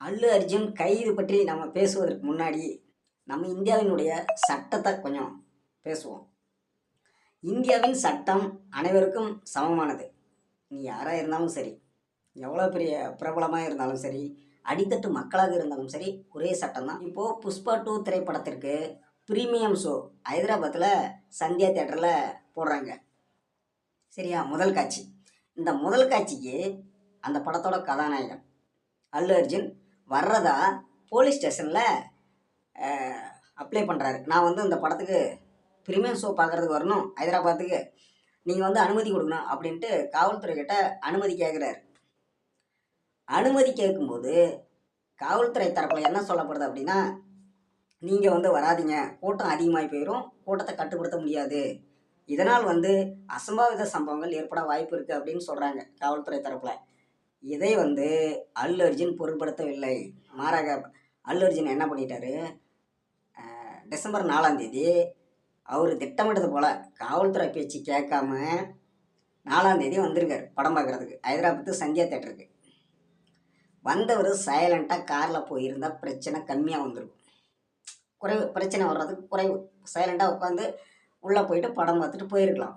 அல்லு அர்ஜுன் கைது பற்றி நம்ம பேசுவதற்கு முன்னாடி நம்ம இந்தியாவினுடைய சட்டத்தை கொஞ்சம் பேசுவோம். இந்தியாவின் சட்டம் அனைவருக்கும் சமமானது. நீ யாராக இருந்தாலும் சரி எவ்வளோ பெரிய பிரபலமாக இருந்தாலும் சரி அடித்தட்டு மக்களாக இருந்தாலும் சரி ஒரே சட்டம் தான். இப்போது புஷ்பா டூ திரைப்படத்திற்கு ப்ரீமியம் ஷோ ஹைதராபாத்தில் சந்தியா தேட்டரில் போடுறாங்க. சரியா? முதல் காட்சி. இந்த முதல் காட்சிக்கு அந்த படத்தோட கதாநாயகன் அல்லு அர்ஜுன் வர்றதா போலீஸ் ஸ்டேஷனில் அப்ளை பண்ணுறாரு நான் வந்து இந்த படத்துக்கு ப்ரீமியம் ஷோ பார்க்குறதுக்கு வரணும் ஹைதராபாத்துக்கு. நீங்கள் வந்து அனுமதி கொடுக்கணும் அப்படின்ட்டு காவல்துறை கிட்ட அனுமதி கேட்குறாரு அனுமதி கேட்கும்போது காவல்துறை தரப்பில் என்ன சொல்லப்படுது அப்படின்னா நீங்கள் வந்து வராதீங்க. கூட்டம் அதிகமாகி போயிடும் கூட்டத்தை கட்டுப்படுத்த முடியாது. இதனால் வந்து அசம்பாவித சம்பவங்கள் ஏற்பட வாய்ப்பு இருக்குது அப்படின்னு சொல்கிறாங்க காவல்துறை தரப்பில். இதை வந்து அல்லு அர்ஜுன் பொருட்படுத்தவில்லை. மாறாக அல்லு அர்ஜுன் என்ன பண்ணிட்டாரு? டிசம்பர் நாலாம் தேதி அவர் திட்டமிட்டது போல் காவல்துறை பேச்சு கேட்காம நாலாம் தேதி படம் பார்க்குறதுக்கு. ஹைதராபாத்து சந்தியா தேட்டருக்கு. வந்தவர் சைலண்ட்டாக காரில் போயிருந்தால் பிரச்சனை கம்மியாக வந்துருக்கும் குறைவு பிரச்சனை வர்றதுக்கு குறைவு. சைலண்ட்டாக உட்காந்து உள்ளே போயிட்டு படம் பார்த்துட்டு போயிருக்கலாம்.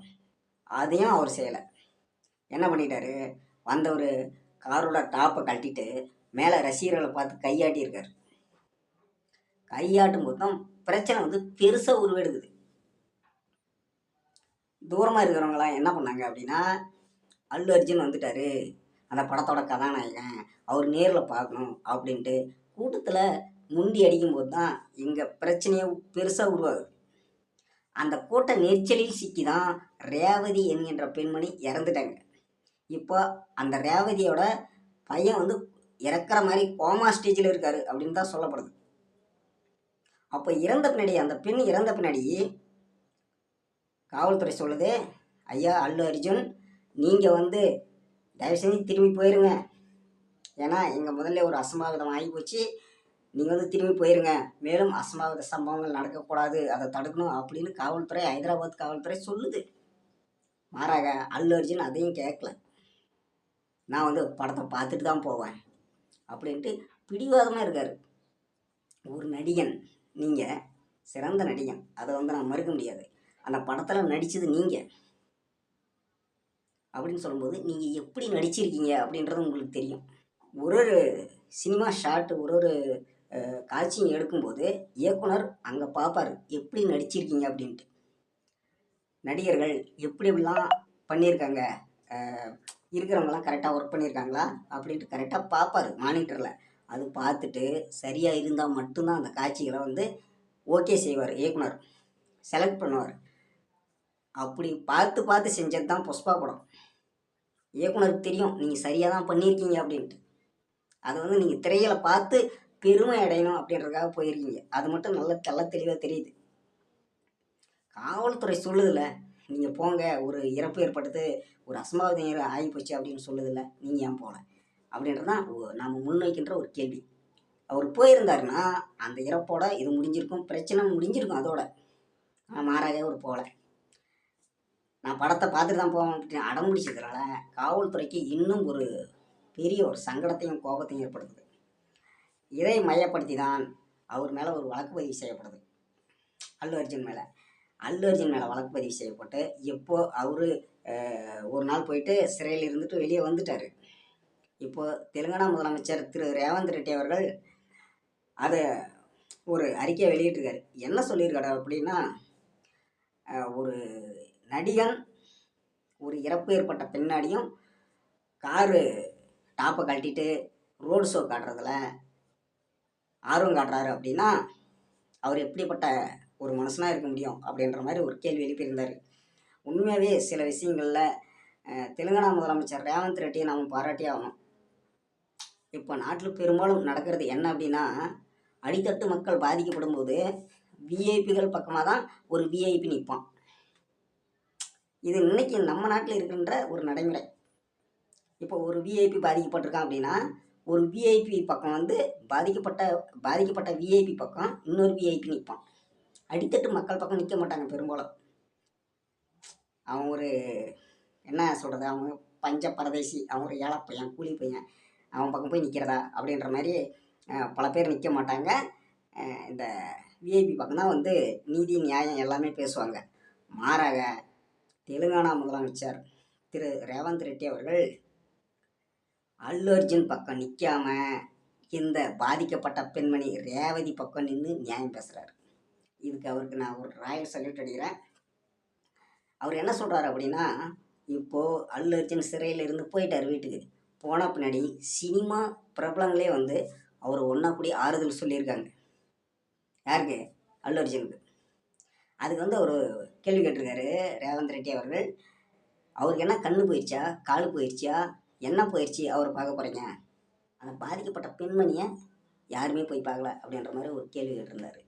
அதையும் அவர் செய்யலை. என்ன பண்ணிட்டாரு? வந்தவர் காரோட டாப்பை கழட்டிட்டு மேலே ரசிகர்களை பார்த்து கையாட்டியிருக்காரு. கையாட்டும் போது தான் பிரச்சனை வந்து பெருசாக உருவெடுக்குது. தூரமாக இருக்கிறவங்களாம் என்ன பண்ணாங்க அப்படின்னா அல்லு அர்ஜுன் வந்துட்டாரு. அந்த படத்தோட கதாநாயகன் அவர் நேரில் பார்க்கணும் அப்படின்ட்டு கூட்டத்தில் முண்டி அடிக்கும்போது தான் எங்கள் பிரச்சனையே பெருசாக உருவாகுது. அந்த கூட்ட நெரிச்சலில் சிக்கி தான் ரேவதி என்கின்ற பெண்மணி இறந்துட்டாங்க. இப்போ அந்த ரேவதியோட பையன் வந்து இறக்குற மாதிரி கோமா ஸ்டேஜில் இருக்காரு அப்படின்னு தான் சொல்லப்படுது. அப்போ இறந்த பின்னாடி அந்த பெண் இறந்த பின்னாடி காவல்துறை சொல்லுது ஐயா அல்லு அர்ஜுன் நீங்கள் வந்து தயவு செஞ்சு திரும்பி போயிருங்க. ஏன்னா எங்கள் முதல்ல ஒரு அசம்பாவிதம் ஆகி போச்சு. நீங்கள் வந்து திரும்பி போயிருங்க. மேலும் அசம்பாவித சம்பவங்கள் நடக்கக்கூடாது. அதை தடுக்கணும் அப்படின்னு காவல்துறை ஹைதராபாத் காவல்துறை சொல்லுது. மாறாக அல்லு அர்ஜுன் அதையும் கேட்கல. நான் வந்து படத்தை பார்த்துட்டு தான் போவேன். அப்படின்ட்டு பிடிவாதமாக இருக்கார். ஒரு நடிகன். நீங்கள் சிறந்த நடிகன். அதை வந்து நான் மறுக்க முடியாது. அந்த படத்தில் நடித்தது நீங்கள் அப்படின்னு சொல்லும்போது நீங்கள் எப்படி நடிச்சிருக்கீங்க அப்படின்றது உங்களுக்கு தெரியும். ஒரு ஒரு சினிமா ஷாட்டு ஒரு ஒரு காட்சியும் எடுக்கும்போது இயக்குனர் அங்கே பார்ப்பார் எப்படி நடிச்சிருக்கீங்க அப்படின்ட்டு. நடிகர்கள் எப்படி எப்படிலாம் பண்ணியிருக்காங்க இருக்கிறவங்களாம் இருக்கிறவங்கலாம் கரெக்டாக ஒர்க் பண்ணியிருக்காங்களா? அப்படின்ட்டு கரெக்டாக பார்ப்பார் மானிட்டரில் அது பார்த்துட்டு சரியாக இருந்தால் மட்டும்தான் அந்த காட்சிகளை வந்து ஓகே செய்வார் இயக்குனர். செலக்ட் பண்ணுவார். அப்படி பார்த்து பார்த்து செஞ்சது தான் புஷ்பா படம். இயக்குனருக்கு தெரியும் நீங்கள் சரியாக தான் பண்ணியிருக்கீங்க அப்படின்ட்டு. அது வந்து நீங்கள் திரையில் பார்த்து பெருமை அடையணும் அப்படின்றதுக்காக போயிருக்கீங்க. அது மட்டும் நல்ல தெள்ள தெளிவாக தெரியுது. காவல்துறை சொல்லுதில்ல நீங்கள் போங்க ஒரு இறப்பு ஏற்பட்டது ஒரு அசம்பாவிதம் ஆகி போச்சு அப்படின்னு சொல்லுதில்ல நீங்கள் ஏன் போகல? அப்படின்றது தான் நாம் முன்வைக்கின்ற ஒரு கேள்வி. அவர் போயிருந்தாருன்னா அந்த இறப்போட இது முடிஞ்சிருக்கும் பிரச்சனை முடிஞ்சிருக்கும் அதோட. ஆனால் மாறாக அவர் போகல. நான் படத்தை பார்த்துட்டு தான் போவேன் அப்படின்னு அடம் பிடிச்சதுனால காவல்துறைக்கு இன்னும் ஒரு பெரிய ஒரு சங்கடத்தையும் கோபத்தையும் ஏற்படுத்துது. இதை மையப்படுத்தி தான் அவர் மேலே ஒரு வழக்கு பதிவு செய்யப்படுது. அல்லு அர்ஜுன் மேலே. அல்லு அர்ஜுன் மேலே வழக்கு பதிவு செய்யப்பட்டு எப்போ அவர் ஒரு நாள் போயிட்டு சிறையில் இருந்துட்டு வெளியே வந்துட்டார். இப்போது தெலுங்கானா முதலமைச்சர் திரு. ரேவந்த் ரெட்டி அவர்கள் அதை ஒரு அறிக்கையை வெளியிட்டிருக்காரு. என்ன சொல்லியிருக்காரு அப்படின்னா ஒரு நடிகன் ஒரு இறப்பு ஏற்பட்ட பின்னாடியும் காரு டாப்பை கழட்டிட்டு ரோடு ஷோ காட்டுறதுல ஆர்வம் காட்டுறாரு அப்படின்னா அவர் எப்படிப்பட்ட ஒரு மனுஷனாக இருக்க முடியும் அப்படின்ற மாதிரி ஒரு கேள்வி எழுப்பியிருந்தார். உண்மையாகவே சில விஷயங்களில் தெலுங்கானா முதலமைச்சர் ரேவந்த் ரெட்டியை நாம் பாராட்டி ஆகணும். இப்போ நாட்டில் பெரும்பாலும் நடக்கிறது என்ன அப்படின்னா அடித்தட்டு மக்கள் பாதிக்கப்படும் போது விஐபிகள் பக்கமாக தான் ஒரு விஐபி நிற்பான் இது இன்னைக்கு நம்ம நாட்டில் இருக்கின்ற ஒரு நடைமுறை. இப்போ ஒரு விஐபி பாதிக்கப்பட்டிருக்கான் அப்படின்னா ஒரு விஐபி பக்கம் வந்து பாதிக்கப்பட்ட பாதிக்கப்பட்ட விஐபி பக்கம் இன்னொரு விஐபி நிற்பான் அடித்தட்டு மக்கள் பக்கம் நிற்க மாட்டாங்க பெரும்பாலும். அவன் ஒரு என்ன சொல்கிறது அவன் பஞ்ச பரதேசி அவன் ஒரு ஏழை பையன் கூலி பையன் அவன் பக்கம் போய் நிற்கிறதா அப்படின்ற மாதிரி பல பேர் நிற்க மாட்டாங்க. இந்த விஐபி பக்கம் தான் வந்து நீதி நியாயம் எல்லாமே பேசுவாங்க. மாறாக தெலுங்கானா முதலமைச்சர் திரு ரேவந்த் ரெட்டி அவர்கள் அல்லு அர்ஜுன் பக்கம் நிற்காம இந்த பாதிக்கப்பட்ட பெண்மணி ரேவதி பக்கம் நின்று நியாயம் பேசுகிறாரு இதுக்கு அவருக்கு நான் ஒரு ராயல் சல்யூட் அடிக்கிறேன். அவர் என்ன சொல்கிறார் அப்படின்னா இப்போது அல்லு அர்ஜுன் சிறையில் இருந்து போயிட்டார் வீட்டுக்கு. போன பின்னாடி சினிமா பிரபலங்களே வந்து அவர் ஒன்றா கூடி ஆறுதல் சொல்லியிருக்காங்க. யாருக்கு? அல்லு அர்ஜுனுக்கு. அதுக்கு வந்து அவர் கேள்வி கேட்டிருக்காரு ரேவந்த் ரெட்டி அவர்கள். அவருக்கு என்ன கண்ணு போயிடுச்சா கால் போயிடுச்சா என்ன போயிடுச்சு அவர் பார்க்க போகிறீங்க அந்த பாதிக்கப்பட்ட பெண்மணியை யாருமே போய் பார்க்கல அப்படின்ற மாதிரி ஒரு கேள்வி கேட்டிருந்தாரு.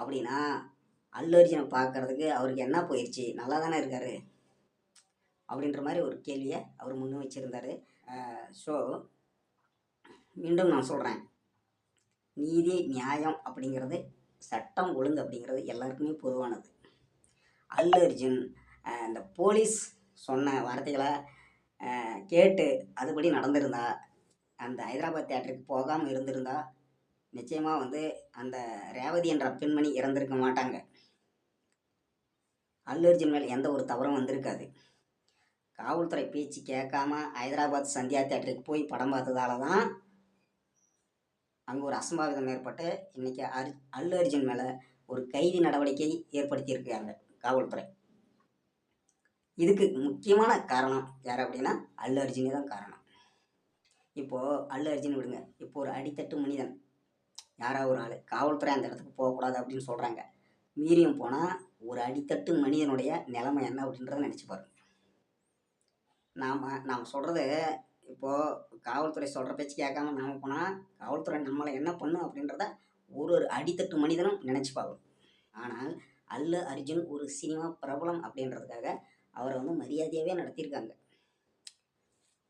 அப்படின்னா அல்லு அர்ஜுனை பார்க்கறதுக்கு அவருக்கு என்ன போயிடுச்சு நல்லா தானே இருக்காரு? அப்படின்ற மாதிரி ஒரு கேள்வியை அவர் முன் வச்சுருந்தார். ஸோ மீண்டும் நான் சொல்கிறேன் நீதி நியாயம் அப்படிங்கிறது சட்டம் ஒழுங்கு அப்படிங்கிறது எல்லாருக்குமே பொதுவானது. அல்லு அர்ஜுன் இந்த போலீஸ் சொன்ன வார்த்தைகளை கேட்டு அதுபடி நடந்திருந்தா அந்த ஹைதராபாத் தேட்டருக்கு போகாமல் இருந்திருந்தா நிச்சயமாக வந்து அந்த ரேவதி என்ற பெண்மணி இறந்திருக்க மாட்டாங்க. அல்லு அர்ஜுன் மேல் எந்த ஒரு தவறும் வந்திருக்காது. காவல்துறை பேச்சு கேட்காம ஹைதராபாத் சந்தியா தேட்டருக்கு போய் படம் பார்த்ததால தான் அங்கே ஒரு அசம்பாவிதம் ஏற்பட்டு இன்னைக்கு அர் அல்லு அர்ஜுன் மேலே ஒரு கைது நடவடிக்கை ஏற்படுத்தியிருக்காங்க காவல்துறை. இதுக்கு முக்கியமான காரணம் யார் அப்படின்னா அல்லு அர்ஜுனே தான் காரணம். இப்போது அல்லு அர்ஜுன் விடுங்க. இப்போ ஒரு அடித்தட்டு மனிதன் யாராவது ஒரு ஆள்? காவல்துறை அந்த இடத்துக்கு போகக்கூடாது அப்படின்னு சொல்கிறாங்க மீறியும் போனால் ஒரு அடித்தட்டு மனிதனுடைய நிலைமை என்ன அப்படின்றத நினச்சி பாருங்கள் நாம் நாம் சொல்கிறது இப்போது காவல்துறை சொல்கிற பேச்சு கேட்காம நாம் போனால் காவல்துறை நம்மளை என்ன பண்ணும் அப்படின்றத ஒரு ஒரு அடித்தட்டு மனிதனும் நினச்சி பார்க்கணும். ஆனால் அல்லு அர்ஜுன் ஒரு சினிமா பிரபலம் அப்படின்றதுக்காக அவரை வந்து மரியாதையாகவே நடத்தியிருக்காங்க.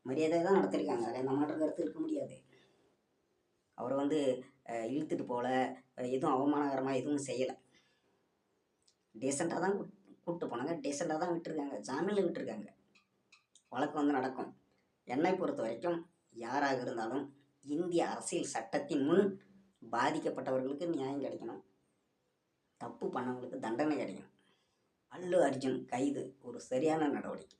மரியாதையாக தான் நடத்தியிருக்காங்க. அதில் நம்ம மாற்று கருத்து இருக்க முடியாது. அவரை வந்து இழுத்துட்டு போகல எதுவும் அவமானகரமாக எதுவும் செய்யலை. டீசெண்டாக தான் கூப்பிட்டு போனாங்க. டீசெண்டாக தான் விட்டுருக்காங்க. ஜாமீனில் விட்டுருக்காங்க. வழக்கு வந்து நடக்கும். என்னை பொறுத்த வரைக்கும் யாராக இருந்தாலும் இந்திய அரசியல் சட்டத்தின் முன் பாதிக்கப்பட்டவர்களுக்கு நியாயம் கிடைக்கணும். தப்பு பண்ணவங்களுக்கு தண்டனை கிடைக்கணும். அல்லு அர்ஜுன் கைது. ஒரு சரியான நடவடிக்கை.